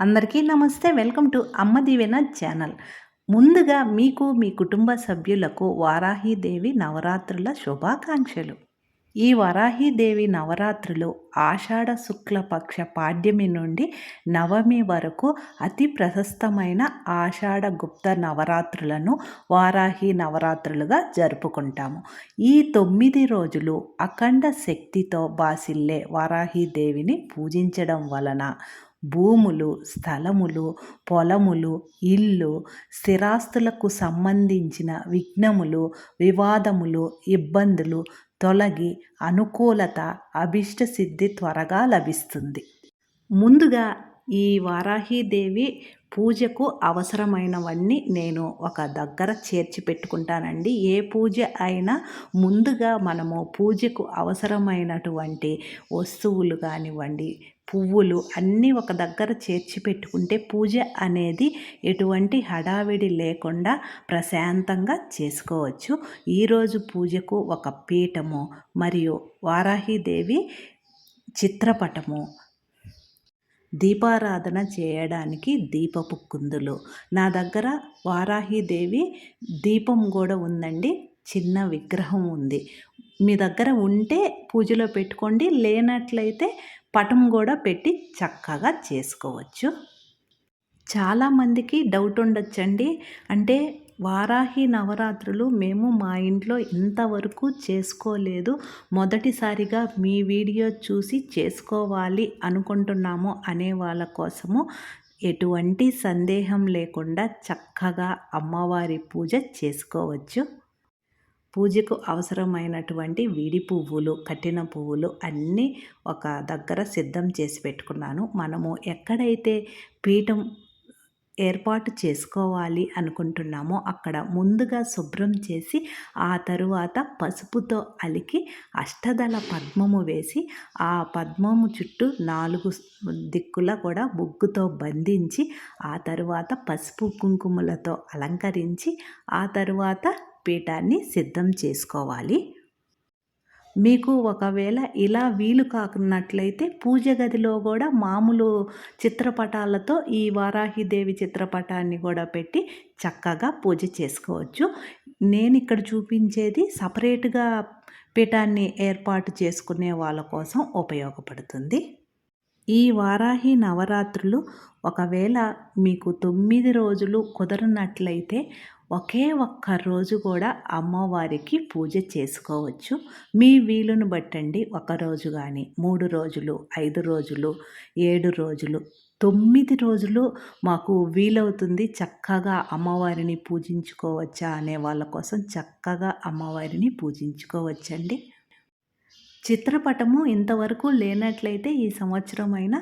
అందరికీ నమస్తే. Welcome to అమ్మ దీవెన ఛానల్. ముందుగా మీకు మీ కుటుంబ సభ్యులకు వారాహీదేవి నవరాత్రుల శుభాకాంక్షలు. ఈ వరాహీదేవి నవరాత్రులు ఆషాఢ శుక్లపక్ష పాడ్యమి నుండి నవమి వరకు అతి ప్రశస్తమైన ఆషాఢ గుప్త నవరాత్రులను వారాహి నవరాత్రులుగా జరుపుకుంటాము. ఈ తొమ్మిది రోజులు అఖండ శక్తితో బాసిల్లే వారాహీదేవిని పూజించడం వలన భూములు స్థలములు పొలములు ఇల్లు స్థిరాస్తులకు సంబంధించిన విఘ్నములు వివాదములు ఇబ్బందులు తొలగి అనుకూలత అభిష్ట సిద్ధి త్వరగా లభిస్తుంది. ముందుగా ఈ వారాహీదేవి పూజకు అవసరమైనవన్నీ నేను ఒక దగ్గర చేర్చి పెట్టుకుంటానండి. ఏ పూజ అయినా ముందుగా మనము పూజకు అవసరమైనటువంటి వస్తువులు కానివ్వండి పువ్వులు అన్నీ ఒక దగ్గర చేర్చి పెట్టుకుంటే పూజ అనేది ఎటువంటి హడావిడి లేకుండా ప్రశాంతంగా చేసుకోవచ్చు. ఈరోజు పూజకు ఒక పీఠము మరియు వారాహిదేవి చిత్రపటము దీపారాధన చేయడానికి దీపపు కుందులు. నా దగ్గర వారాహిదేవి దీపం కూడా ఉందండి. చిన్న విగ్రహం ఉంది. మీ దగ్గర ఉంటే పూజలో పెట్టుకోండి. లేనట్లయితే పటం కూడా పెట్టి చక్కగా చేసుకోవచ్చు. చాలామందికి డౌట్ ఉండొచ్చండి. అంటే వారాహి నవరాత్రులు మేము మా ఇంట్లో ఇంతవరకు చేసుకోలేదు. మొదటిసారిగా మీ వీడియో చూసి చేసుకోవాలి అనుకుంటున్నాము అనే వాళ్ళ కోసము ఎటువంటి సందేహం లేకుండా చక్కగా అమ్మవారి పూజ చేసుకోవచ్చు. పూజకు అవసరమైనటువంటి వీడి పువ్వులు కట్టిన పువ్వులు అన్నీ ఒక దగ్గర సిద్ధం చేసి పెట్టుకున్నాను. మనము ఎక్కడైతే పీఠం ఏర్పాటు చేసుకోవాలి అనుకుంటున్నామో అక్కడ ముందుగా శుభ్రం చేసి ఆ తరువాత పసుపుతో అలికి అష్టదళ పద్మము వేసి ఆ పద్మము చుట్టూ నాలుగు దిక్కుల కూడా బొగ్గుతో బంధించి ఆ తరువాత పసుపు కుంకుమలతో అలంకరించి ఆ తరువాత పీఠాన్ని సిద్ధం చేసుకోవాలి. మీకు ఒకవేళ ఇలా వీలు కాకున్నట్లయితే పూజ గదిలో కూడా మామూలు చిత్రపటాలతో ఈ వారాహిదేవి చిత్రపటాన్ని కూడా పెట్టి చక్కగా పూజ చేసుకోవచ్చు. నేను ఇక్కడ చూపించేది సపరేట్గా పీఠాన్ని ఏర్పాటు చేసుకునే వాళ్ళ కోసం ఉపయోగపడుతుంది. ఈ వారాహి నవరాత్రులు ఒకవేళ మీకు తొమ్మిది రోజులు కుదరనట్లయితే ఒకే ఒక్క రోజు కూడా అమ్మవారికి పూజ చేసుకోవచ్చు. మీ వీలును బట్టండి. ఒక రోజు కానీ మూడు రోజులు ఐదు రోజులు ఏడు రోజులు తొమ్మిది రోజులు మాకు వీలవుతుంది చక్కగా అమ్మవారిని పూజించుకోవచ్చా అనే వాళ్ళ కోసం చక్కగా అమ్మవారిని పూజించుకోవచ్చండి. చిత్రపటము ఇంతవరకు లేనట్లయితే ఈ సంవత్సరం అయినా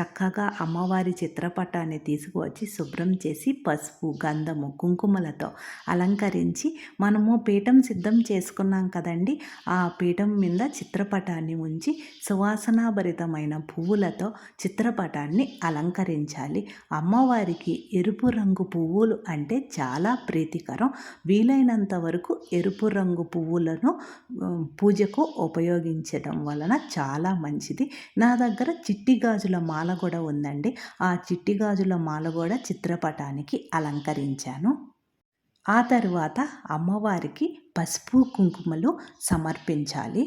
చక్కగా అమ్మవారి చిత్రపటాన్ని తీసుకువచ్చి శుభ్రం చేసి పసుపు గంధము కుంకుమలతో అలంకరించి మనము పీఠం సిద్ధం చేసుకున్నాం కదండి. ఆ పీఠం మీద చిత్రపటాన్ని ఉంచి సువాసనాభరితమైన పువ్వులతో చిత్రపటాన్ని అలంకరించాలి. అమ్మవారికి ఎరుపు రంగు పువ్వులు అంటే చాలా ప్రీతికరం. వీలైనంత వరకు ఎరుపు రంగు పువ్వులను పూజకు ఉపయోగించడం వలన చాలా మంచిది. నా దగ్గర చిట్టి గాజుల మాల కూడా ఉందండి. ఆ చిట్టి గాజుల మాల కూడా చిత్రపటానికి అలంకరించాను. ఆ తరువాత అమ్మవారికి పసుపు కుంకుమలు సమర్పించాలి.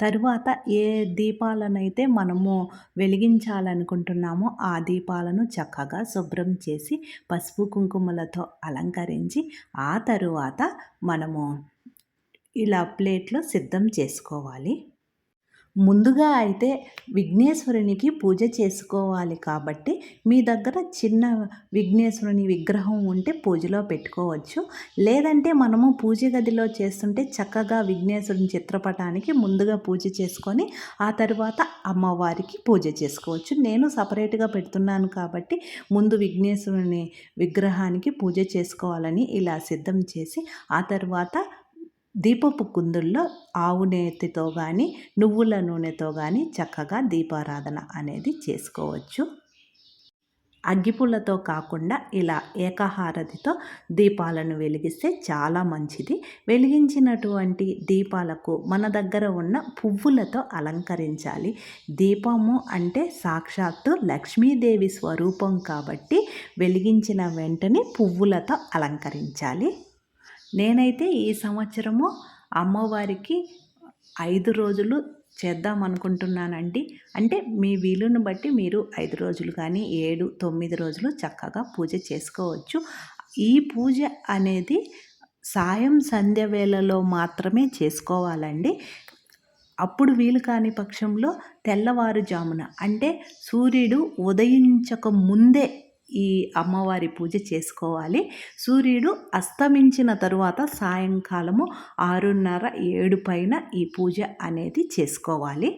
తరువాత ఏ దీపాలనైతే మనము వెలిగించాలనుకుంటున్నామో ఆ దీపాలను చక్కగా శుభ్రం చేసి పసుపు కుంకుమలతో అలంకరించి ఆ తరువాత మనము ఇలా ప్లేట్లో సిద్ధం చేసుకోవాలి. ముందుగా అయితే విఘ్నేశ్వరునికి పూజ చేసుకోవాలి కాబట్టి మీ దగ్గర చిన్న విఘ్నేశ్వరుని విగ్రహం ఉంటే పూజలో పెట్టుకోవచ్చు. లేదంటే మనము పూజ గదిలో చేస్తుంటే చక్కగా విఘ్నేశ్వరుని చిత్రపటానికి ముందుగా పూజ చేసుకొని ఆ తర్వాత అమ్మవారికి పూజ చేసుకోవచ్చు. నేను సపరేట్గా పెడుతున్నాను కాబట్టి ముందు విఘ్నేశ్వరుని విగ్రహానికి పూజ చేసుకోవాలని ఇలా సిద్ధం చేసి ఆ తర్వాత దీపపు కుందుల్లో ఆవు నేతితో కానీ నువ్వుల నూనెతో కానీ చక్కగా దీపారాధన అనేది చేసుకోవచ్చు. అగ్గిపుల్లతో కాకుండా ఇలా ఏకహారతితో దీపాలను వెలిగిస్తే చాలా మంచిది. వెలిగించినటువంటి దీపాలకు మన దగ్గర ఉన్న పువ్వులతో అలంకరించాలి. దీపము అంటే సాక్షాత్తు లక్ష్మీదేవి స్వరూపం కాబట్టి వెలిగించిన వెంటనే పువ్వులతో అలంకరించాలి. నేనైతే ఈ సంవత్సరము అమ్మవారికి ఐదు రోజులు చేద్దాం అనుకుంటున్నానండి. అంటే మీ వీలును బట్టి మీరు ఐదు రోజులు కానీ ఏడు తొమ్మిది రోజులు చక్కగా పూజ చేసుకోవచ్చు. ఈ పూజ అనేది సాయం సంధ్య వేళలో మాత్రమే చేసుకోవాలండి. అప్పుడు వీలు కాని పక్షంలో తెల్లవారుజామున అంటే సూర్యుడు ఉదయించక ముందే ఈ అమ్మవారి పూజ చేసుకోవాలి. సూర్యుడు అస్తమించిన తరువాత సాయంకాలము ఆరున్నర ఏడు పైన ఈ పూజ అనేది చేసుకోవాలి.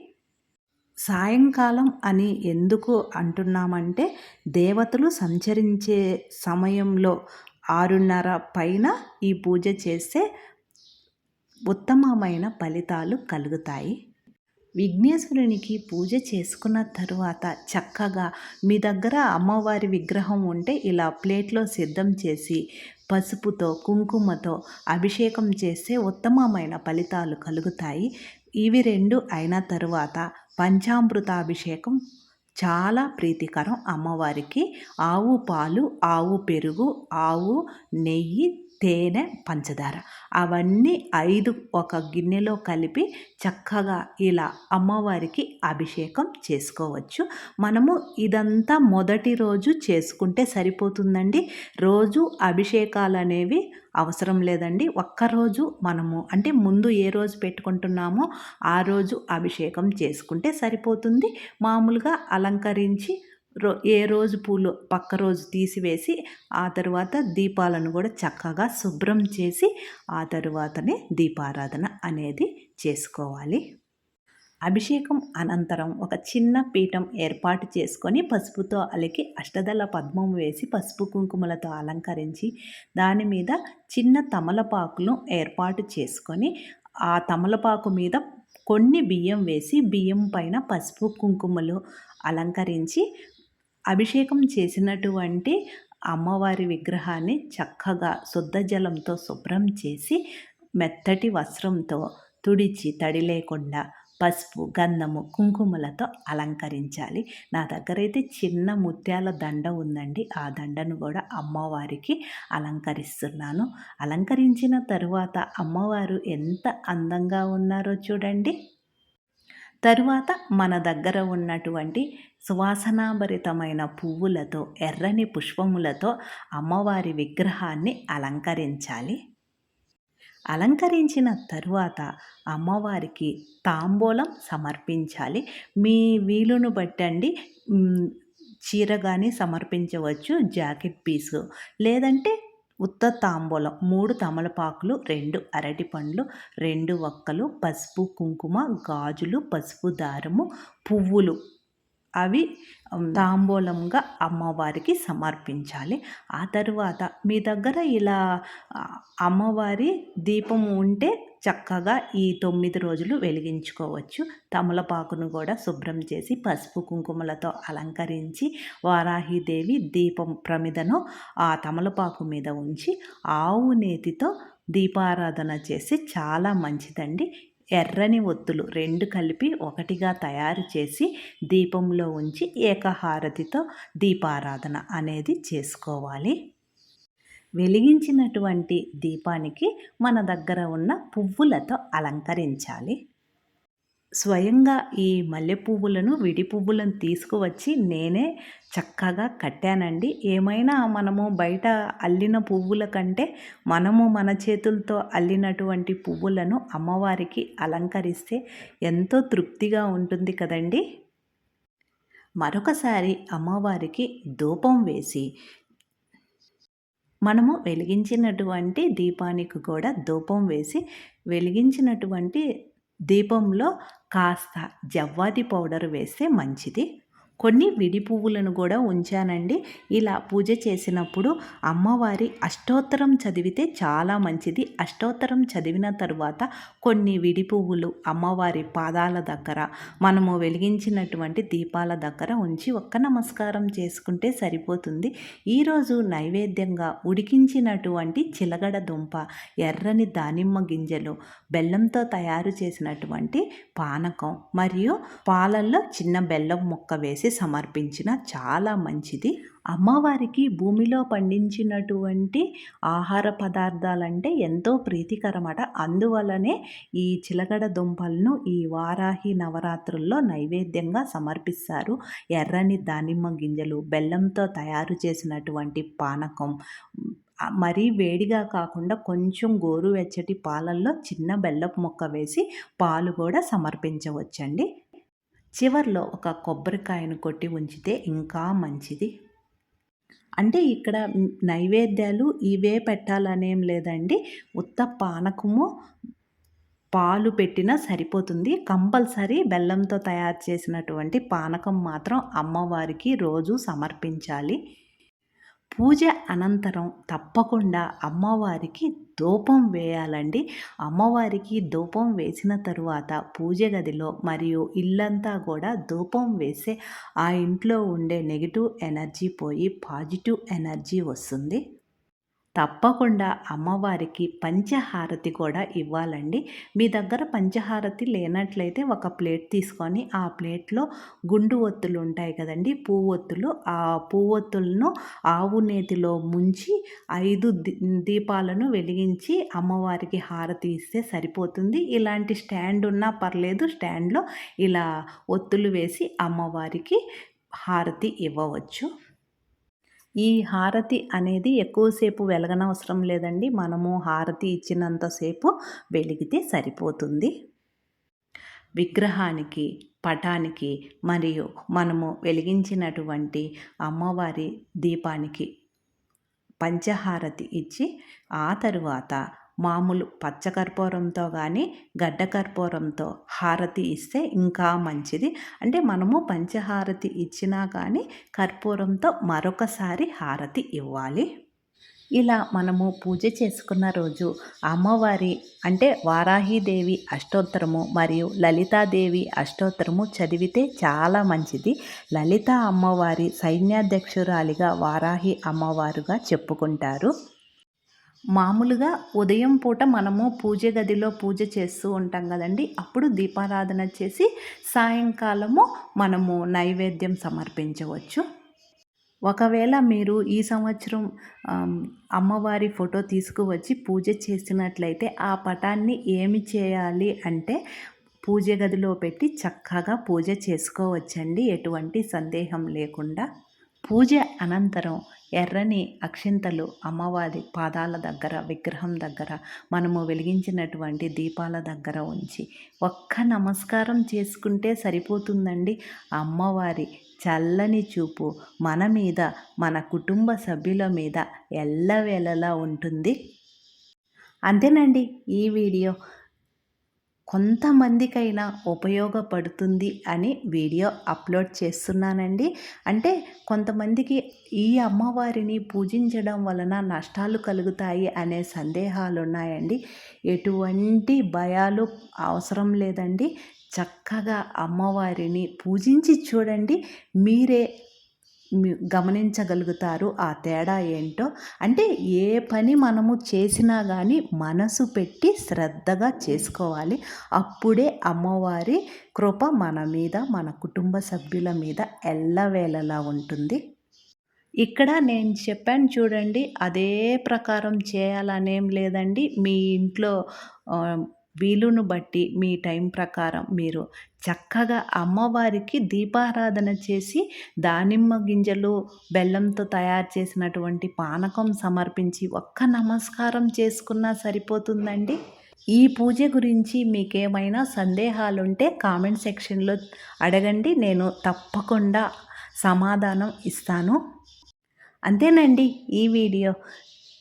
సాయంకాలం అని ఎందుకు అంటున్నామంటే దేవతలు సంచరించే సమయంలో ఆరున్నర పైన ఈ పూజ చేస్తే ఉత్తమమైన ఫలితాలు కలుగుతాయి. విఘ్నేశ్వరునికి పూజ చేసుకున్న తరువాత చక్కగా మీ దగ్గర అమ్మవారి విగ్రహం ఉంటే ఇలా ప్లేట్లో సిద్ధం చేసి పసుపుతో కుంకుమతో అభిషేకం చేస్తే ఉత్తమమైన ఫలితాలు కలుగుతాయి. ఇవి రెండు అయిన తరువాత పంచామృతాభిషేకం చాలా ప్రీతికరం అమ్మవారికి. ఆవు పాలు ఆవు పెరుగు ఆవు నెయ్యి తేనె పంచదార. అవన్నీ ఐదు ఒక గిన్నెలో కలిపి చక్కగా ఇలా అమ్మవారికి అభిషేకం చేసుకోవచ్చు. మనము ఇదంతా మొదటి రోజు చేసుకుంటే సరిపోతుందండి. రోజు అభిషేకాలు అనేవి అవసరం లేదండి. ఒక్కరోజు మనము అంటే ముందు ఏ రోజు పెట్టుకుంటున్నామో ఆ రోజు అభిషేకం చేసుకుంటే సరిపోతుంది. మామూలుగా అలంకరించి రో ఏ రోజు పూలు పక్క రోజు తీసివేసి ఆ తర్వాత దీపాలను కూడా చక్కగా శుభ్రం చేసి ఆ తరువాతనే దీపారాధన అనేది చేసుకోవాలి. అభిషేకం అనంతరం ఒక చిన్న పీఠం ఏర్పాటు చేసుకొని పసుపుతో అలికి అష్టదళ పద్మం వేసి పసుపు కుంకుమలతో అలంకరించి దాని మీద చిన్న తమలపాకులు ఏర్పాటు చేసుకొని ఆ తమలపాకు మీద కొన్ని బియ్యం వేసి బియ్యం పైన పసుపు కుంకుమలు అలంకరించి అభిషేకం చేసినటువంటి అమ్మవారి విగ్రహాన్ని చక్కగా శుద్ధ జలంతో శుభ్రం చేసి మెత్తటి వస్త్రంతో తుడిచి తడి లేకుండా పసుపు గంధము కుంకుమలతో అలంకరించాలి. నా దగ్గర అయితే చిన్న ముత్యాల దండ ఉందండి. ఆ దండను కూడా అమ్మవారికి అలంకరిస్తున్నాను. అలంకరించిన తరువాత అమ్మవారు ఎంత అందంగా ఉన్నారో చూడండి. తరువాత మన దగ్గర ఉన్నటువంటి సువాసనాభరితమైన పువ్వులతో ఎర్రని పుష్పములతో అమ్మవారి విగ్రహాన్ని అలంకరించాలి. అలంకరించిన తరువాత అమ్మవారికి తాంబూలం సమర్పించాలి. మీ వీలును బట్టండి. చీర కానీ సమర్పించవచ్చు జాకెట్ పీసు. లేదంటే ఉత్త తాంబూలం మూడు తమలపాకులు రెండు అరటి పండ్లు రెండు వక్కలు పసుపు కుంకుమ గాజులు పసుపు దారము పువ్వులు. అవి తాంబూలంగా అమ్మవారికి సమర్పించాలి. ఆ తరువాత మీ దగ్గర ఇలా అమ్మవారి దీపం ఉంటే చక్కగా ఈ తొమ్మిది రోజులు వెలిగించుకోవచ్చు. తమలపాకును కూడా శుభ్రం చేసి పసుపు కుంకుమలతో అలంకరించి వారాహిదేవి దీపం ప్రమిదను ఆ తమలపాకు మీద ఉంచి ఆవు నేతితో దీపారాధన చేసి చాలా మంచిదండి. ఎర్రని ఒత్తులు రెండు కలిపి ఒకటిగా తయారు చేసి దీపంలో ఉంచి ఏకహారతితో దీపారాధన అనేది చేసుకోవాలి. వెలిగించినటువంటి దీపానికి మన దగ్గర ఉన్న పువ్వులతో అలంకరించాలి. స్వయంగా ఈ మల్లె పువ్వులను విడి పువ్వులను తీసుకువచ్చి నేనే చక్కగా కట్టానండి. ఏమైనా మనము బయట అల్లిన పువ్వుల కంటే మనము మన చేతులతో అల్లినటువంటి పువ్వులను అమ్మవారికి అలంకరిస్తే ఎంతో తృప్తిగా ఉంటుంది కదండి. మరొకసారి అమ్మవారికి ధూపం వేసి మనము వెలిగించినటువంటి దీపానికి కూడా ధూపం వేసి వెలిగించినటువంటి దీపంలో కాస్త జవ్వాది పౌడర్ వేస్తే మంచిది. కొన్ని విడి పువ్వులను కూడా ఉంచానండి. ఇలా పూజ చేసినప్పుడు అమ్మవారి అష్టోత్తరం చదివితే చాలా మంచిది. అష్టోత్తరం చదివిన తరువాత కొన్ని విడి పువ్వులు అమ్మవారి పాదాల దగ్గర మనము వెలిగించినటువంటి దీపాల దగ్గర ఉంచి ఒక్క నమస్కారం చేసుకుంటే సరిపోతుంది. ఈరోజు నైవేద్యంగా ఉడికించినటువంటి చిలగడ దుంప ఎర్రని దానిమ్మ గింజలు బెల్లంతో తయారు చేసినటువంటి పానకం మరియు పాలల్లో చిన్న బెల్లం ముక్క వేసి చేసి సమర్పించిన చాలా మంచిది. అమ్మవారికి భూమిలో పండించినటువంటి ఆహార పదార్థాలంటే ఎంతో ప్రీతికరమట. అందువలనే ఈ చిలకడ దుంపలను ఈ వారాహి నవరాత్రుల్లో నైవేద్యంగా సమర్పిస్తారు. ఎర్రని దానిమ్మ గింజలు బెల్లంతో తయారు చేసినటువంటి పానకం మరీ వేడిగా కాకుండా కొంచెం గోరువెచ్చటి పాలల్లో చిన్న బెల్లపు మొక్క వేసి పాలు కూడా సమర్పించవచ్చండి. చివర్లో ఒక కొబ్బరికాయను కొట్టి ఉంచితే ఇంకా మంచిది. అంటే ఇక్కడ నైవేద్యాలు ఇవే పెట్టాలనేం లేదండి. ఉత్త పానకము పాలు పెట్టినా సరిపోతుంది. కంపల్సరీ బెల్లంతో తయారు చేసినటువంటి పానకం మాత్రం అమ్మవారికి రోజు సమర్పించాలి. పూజ అనంతరం తప్పకుండా అమ్మవారికి ధూపం వేయాలండి. అమ్మవారికి ధూపం వేసిన తరువాత పూజ గదిలో మరియు ఇల్లంతా కూడా ధూపం వేస్తే ఆ ఇంట్లో ఉండే నెగిటివ్ ఎనర్జీ పోయి పాజిటివ్ ఎనర్జీ వస్తుంది. తప్పకుండా అమ్మవారికి పంచహారతి కూడా ఇవ్వాలండి. మీ దగ్గర పంచహారతి లేనట్లయితే ఒక ప్లేట్ తీసుకొని ఆ ప్లేట్లో గుండు ఒత్తులు ఉంటాయి కదండి. పువ్వొత్తులు ఆ పువ్వొత్తులను ఆవు నేతిలో ముంచి ఐదు దీపాలను వెలిగించి అమ్మవారికి హారతి ఇస్తే సరిపోతుంది. ఇలాంటి స్టాండ్ ఉన్నా పర్లేదు స్టాండ్లో ఇలా ఒత్తులు వేసి అమ్మవారికి హారతి ఇవ్వవచ్చు. ఈ హారతి అనేది ఎక్కువసేపు వెలగనవసరం లేదండి. మనము హారతి ఇచ్చినంతసేపు వెలిగితే సరిపోతుంది. విగ్రహానికి పటానికి మరియు మనము వెలిగించినటువంటి అమ్మవారి దీపానికి పంచహారతి ఇచ్చి ఆ తరువాత మామూలు పచ్చకర్పూరంతో కానీ గడ్డ కర్పూరంతో హారతి ఇస్తే ఇంకా మంచిది. అంటే మనము పంచహారతి ఇచ్చినా కానీ కర్పూరంతో మరొకసారి హారతి ఇవ్వాలి. ఇలా మనము పూజ చేసుకున్న రోజు అమ్మవారి అంటే వారాహీదేవి అష్టోత్తరము మరియు లలితాదేవి అష్టోత్తరము చదివితే చాలా మంచిది. లలిత అమ్మవారి సైన్యాధ్యక్షురాలిగా వారాహి అమ్మవారుగా చెప్పుకుంటారు. మామూలుగా ఉదయం పూట మనము పూజ గదిలో పూజ చేస్తూ ఉంటాం కదండి. అప్పుడు దీపారాధన చేసి సాయంకాలము మనము నైవేద్యం సమర్పించవచ్చు. ఒకవేళ మీరు ఈ సంవత్సరం అమ్మవారి ఫోటో తీసుకువచ్చి పూజ చేసినట్లయితే ఆ పటాన్ని ఏమి చేయాలి అంటే పూజ గదిలో పెట్టి చక్కగా పూజ చేసుకోవచ్చండి. ఎటువంటి సందేహం లేకుండా. పూజ అనంతరం ఎర్రని అక్షింతలు అమ్మవారి పాదాల దగ్గర విగ్రహం దగ్గర మనము వెలిగించినటువంటి దీపాల దగ్గర ఉంచి ఒక్క నమస్కారం చేసుకుంటే సరిపోతుందండి. అమ్మవారి చల్లని చూపు మన మీద మన కుటుంబ సభ్యుల మీద ఎల్లవేళలా ఉంటుంది. అంతేనండి ఈ వీడియో. కొంతమందికైనా ఉపయోగపడుతుంది అని వీడియో అప్లోడ్ చేస్తున్నానండి. అంటే కొంతమందికి ఈ అమ్మవారిని పూజించడం వలన నష్టాలు కలుగుతాయి అనే సందేహాలు ఉన్నాయండి ఎటువంటి భయాలు అవసరం లేదండి. చక్కగా అమ్మవారిని పూజించి చూడండి. మీరే గమనించగలుగుతారు ఆ తేడా ఏంటో. అంటే ఏ పని మనము చేసినా కానీ మనసు పెట్టి శ్రద్ధగా చేసుకోవాలి. అప్పుడే అమ్మవారి కృప మన మీద మన కుటుంబ సభ్యుల మీద ఎల్లవేళలా ఉంటుంది. ఇక్కడ నేను చెప్పాను చూడండి అదే ప్రకారం చేయాలనేం లేదండి. మీ ఇంట్లో వీలును బట్టి మీ టైం ప్రకారం మీరు చక్కగా అమ్మవారికి దీపారాధన చేసి దానిమ్మ గింజలు బెల్లంతో తయారు చేసినటువంటి పానకం సమర్పించి ఒక్క నమస్కారం చేసుకున్నా సరిపోతుందండి. ఈ పూజ గురించి మీకేమైనా సందేహాలుంటే కామెంట్ సెక్షన్లో అడగండి. నేను తప్పకుండా సమాధానం ఇస్తాను. అంతేనండి ఈ వీడియో.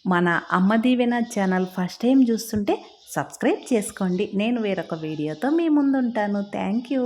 మన Amma Deevena channel first time చూస్తుంటే సబ్స్క్రైబ్ చేసుకోండి. నేను వేరొక వీడియోతో మీ ముందుంటాను. Thank you.